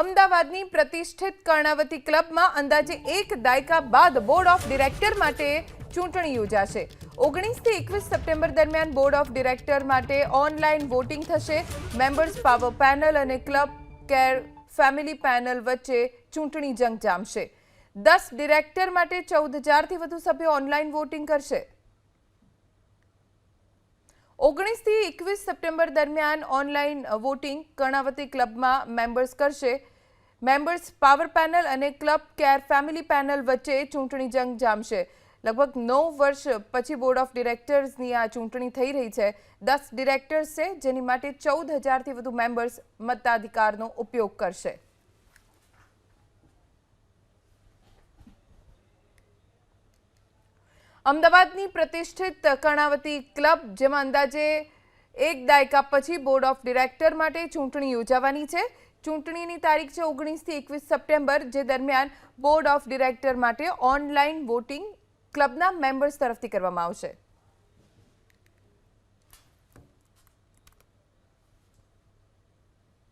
અમદાવાદની પ્રતિષ્ઠિત કર્ણાવતી ક્લબમાં અંદાજે એક દાયકા બાદ બોર્ડ ઓફ ડિરેક્ટર માટે ચૂંટણી યોજાશે. ઓગણીસથી એકવીસ સપ્ટેમ્બર દરમિયાન બોર્ડ ઓફ ડિરેક્ટર માટે ઓનલાઈન વોટિંગ થશે. મેમ્બર્સ પાવર પેનલ અને ક્લબ કેર ફેમિલી પેનલ વચ્ચે ચૂંટણી જંગ જામશે. દસ ડિરેક્ટર માટે ચૌદ હજારથી વધુ સભ્યો ઓનલાઈન વોટિંગ કરશે. ઓગણીસથી એકવીસ સપ્ટેમ્બર દરમિયાન ઓનલાઈન વોટિંગ કર્ણાવતી ક્લબમાં મેમ્બર્સ કરશે. મેમ્બર્સ પાવર પેનલ અને ક્લબ કેર ફેમિલી પેનલ વચ્ચે ચૂંટણી જંગ જામશે. લગભગ નવ વર્ષ પછી બોર્ડ ઓફ ડિરેક્ટર્સની આ ચૂંટણી થઈ રહી છે. દસ ડિરેક્ટર્સ છે જેની માટે ચૌદ હજારથી વધુ મેમ્બર્સ મતાધિકારનો ઉપયોગ કરશે. અમદાવાદની પ્રતિષ્ઠિત કર્ણાવતી ક્લબ, જેમાં અંદાજે એક દાયકા પછી બોર્ડ ઓફ ડિરેક્ટર માટે ચૂંટણી યોજાવાની છે. ચૂંટણીની તારીખ છે ઓગણીસથી એકવીસ સપ્ટેમ્બર, જે દરમિયાન બોર્ડ ઓફ ડિરેક્ટર માટે ઓનલાઈન વોટિંગ ક્લબના મેમ્બર્સ તરફથી કરવામાં આવશે.